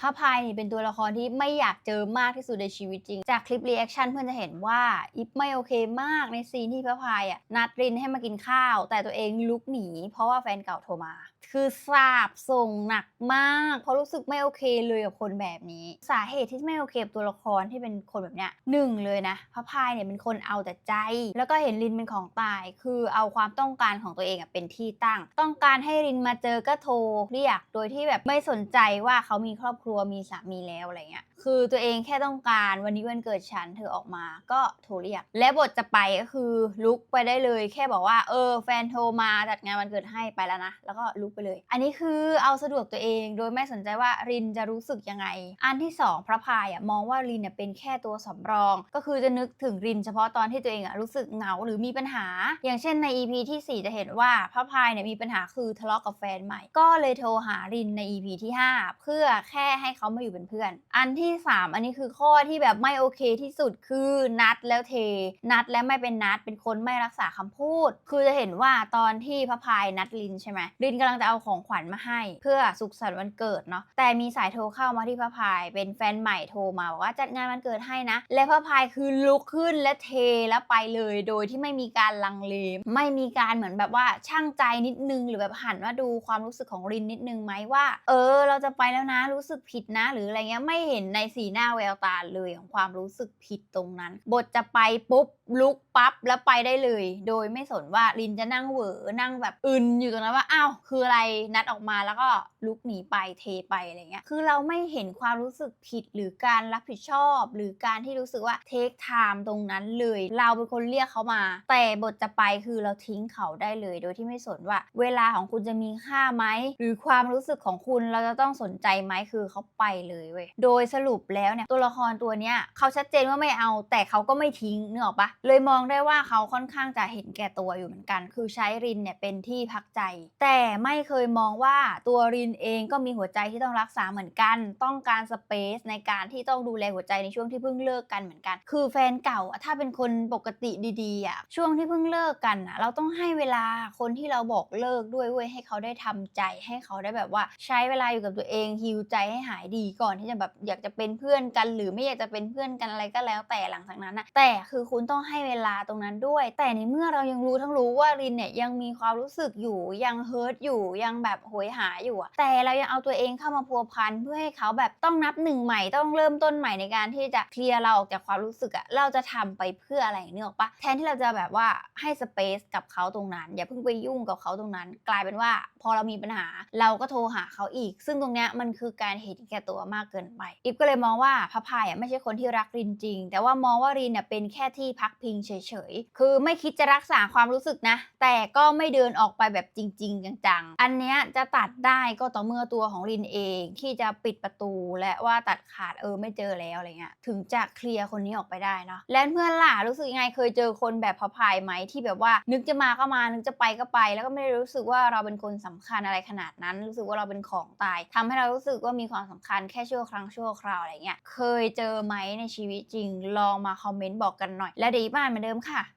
พระพายเป็นตัวละครที่ไม่อยากเจอมากที่สุดในชีวิตจริง จากคลิปรีแอคชั่นเพื่อนจะเห็นว่าอิฟไม่โอเคมากในซีนที่พระพายอะนัดรินให้มากินข้าว แต่ตัวเองลุกหนี เพราะว่าแฟนเก่าโทรมา คือสาบส่งหนักมาก เพราะรู้สึกไม่โอเคเลยกับคนแบบนี้ สาเหตุที่ไม่โอเคกับตัวละครที่เป็นคนแบบเนี้ยหนึ่งเลยนะพระพายเนี่ยเป็นคนเอาแต่ใจ แล้วก็เห็นรินเป็นของตาย คือเอาความต้องการของตัวเองอะเป็นที่ตั้ง ต้องการให้รินมาเจอก็โทรเรียกโดยที่แบบไม่สนใจว่าเขามีครอบครัวรัวมีสามีแล้วอะไรเงี้ย คือตัวเองแค่ต้องการวันนี้วันเกิดฉันเธอออกมาก็โทรเรียก และบทจะไปก็คือลุกไปได้เลย แค่บอกว่าเออแฟนโทรมาจัดงานวันเกิดให้ไปแล้วนะ แล้วก็ลุกไปเลย อันนี้คือเอาสะดวกตัวเองโดยไม่สนใจว่ารินจะรู้สึกยังไง อันที่สองพระพายอะมองว่ารินเนี่ยเป็นแค่ตัวสำรอง ก็คือจะนึกถึงรินเฉพาะตอนที่ตัวเองอะรู้สึกเหงาหรือมีปัญหา อย่างเช่นใน EP ทีสี่4 จะเห็นว่าพระพายเนี่ยมีปัญหาคือทะเลาะกับแฟนใหม่ ก็เลยโทรหารินใน EP ที่ 5 เพื่อแค่ให้เขามาอยู่เป็นเพื่อน อันที่3 อันนี้คือข้อที่แบบไม่โอเคที่สุดคือนัดแล้วเท นัดแล้วไม่เป็นนัดเป็นคนไม่รักษาคำพูด คือจะเห็นว่าตอนที่พระพายนัดรินใช่ไหมรินกำลังจะเอาของขวัญมาให้ เพื่อสุขสันต์วันเกิดเนาะแต่มีสายโทรเข้ามาที่พระพาย เป็นแฟนใหม่โทรมาบอกว่าจัดงานวันเกิดให้นะ และพระพายคือลุกขึ้นและเทแล้วไปเลย โดยที่ไม่มีการลังเลไม่มีการเหมือนแบบว่าช่างใจนิดนึงหรือแบบหันมาดูความรู้สึกของรินนิดนึงไหมว่า เออ เราจะไปแล้วนะรู้สึกผิดนะ หรืออะไรเงี้ยไม่เห็นในในสีหน้าแววตาเลยของความรู้สึกผิดตรงนั้น บทจะไปปุ๊บลุกปั๊บแล้วไปได้เลย โดยไม่สนว่ารินจะนั่งเหวอนั่งแบบอึนอยู่ตรงนั้นว่าอ้าวคืออะไรนัดออกมาแล้วก็ลุกหนีไปเทไปอะไรเงี้ยคือเราไม่เห็นความรู้สึกผิดหรือการรับผิดชอบ หรือการที่รู้สึกว่าเทคไทม์ตรงนั้นเลย เราเป็นคนเรียกเขามา แต่บทจะไปคือเราทิ้งเขาได้เลย โดยที่ไม่สนว่า เวลาของคุณจะมีค่าไหมหรือความรู้สึกของคุณเราจะต้องสนใจไหมคือเขาไปเลยเว้ยโดยสรุปแล้วเนี่ยตัวละครตัวเนี้ยเขาชัดเจนว่าไม่เอา แต่เขาก็ไม่ทิ้งเนกออปะเลยมองได้ว่าเขาค่อนข้างจะเห็นแก่ตัวอยู่เหมือนกัน คือใช้รินเนี่ยเป็นที่พักใจ แต่ไม่เคยมองว่าตัวรินเองก็มีหัวใจที่ต้องรักษาเหมือนกัน ต้องการสเปซในการที่ต้องดูแลหัวใจในช่วงที่เพิ่งเลิกกันเหมือนกัน คือแฟนเก่าถ้าเป็นคนปกติดีๆอะช่วงที่เพิ่งเลิกกันอะเราต้องให้เวลาคนที่เราบอกเลิกด้วยเว้ยให้เขาได้ทำใจให้เขาได้แบบว่า ใช้เวลาอยู่กับตัวเองฮิวใจให้หายดีก่อนที่จะแบบอยากจะเป็นเพื่อนกัน หรือไม่อยากจะเป็นเพื่อนกันอะไรก็แล้วแต่หลังจากนั้นนะแต่คือคุณต้องให้เวลาตรงนั้นด้วย แต่ในเมื่อเรายังรู้ทั้งรู้ว่ารินเนี่ยยังมีความรู้สึกอยู่ยังเฮิร์ตอยู่ยังแบบโหยหาอยู่อะแต่เรายังเอาตัวเองเข้ามาพัวพันเพื่อให้เขาแบบต้องนับหนึ่งใหม่ต้องเริ่มต้นใหม่ในการที่จะเคลียร์เราออกจากความรู้สึกอะเราจะทำไปเพื่ออะไรเนื้อปะแทนที่เราจะแบบว่าให้สเปซกับเขาตรงนั้น อย่าเพิ่งไปยุ่งกับเขาตรงนั้น กลายเป็นว่าพอเรามีปัญหา เราก็โทรหาเขาอีก ซึ่งตรงเนี้ยมันคือการเห็นแก่ตัวมากเกินไปอิฟก็เลยมองว่าพระพายอะไม่ใช่คนที่รักรินจริง แต่ว่ามองว่ารินเนี่ยเป็นแค่ที่พักพิงเฉยๆ คือไม่คิดจะรักษาความรู้สึกนะ แต่ก็ไม่เดินออกไปแบบจริง ๆ จังๆ อันเนี้ยจะตัดได้ก็ต่อเมื่อตัวของรินเองที่จะปิดประตูและว่าตัดขาดเออไม่เจอแล้วอะไรเงี้ยถึงจะเคลียร์คนนี้ออกไปได้เนาะและเพื่อนล่ะรู้สึกยังไงเคยเจอคนแบบพระพายไหมที่แบบว่า นึกจะมาก็มานึกจะไปก็ไป แล้วก็ไม่ได้รู้สึกว่าเราเป็นคนสำคัญอะไรขนาดนั้น รู้สึกว่าเราเป็นของตายทำให้เรารู้สึกว่ามีความสำคัญแค่ชั่วครั้งชั่วคราวอะไรเงี้ยเคยเจอไหมในชีวิตจริงลองมาคอมเมนต์บอกกันหน่อย และเดียวบ้านเหมือนเดิมค่ะ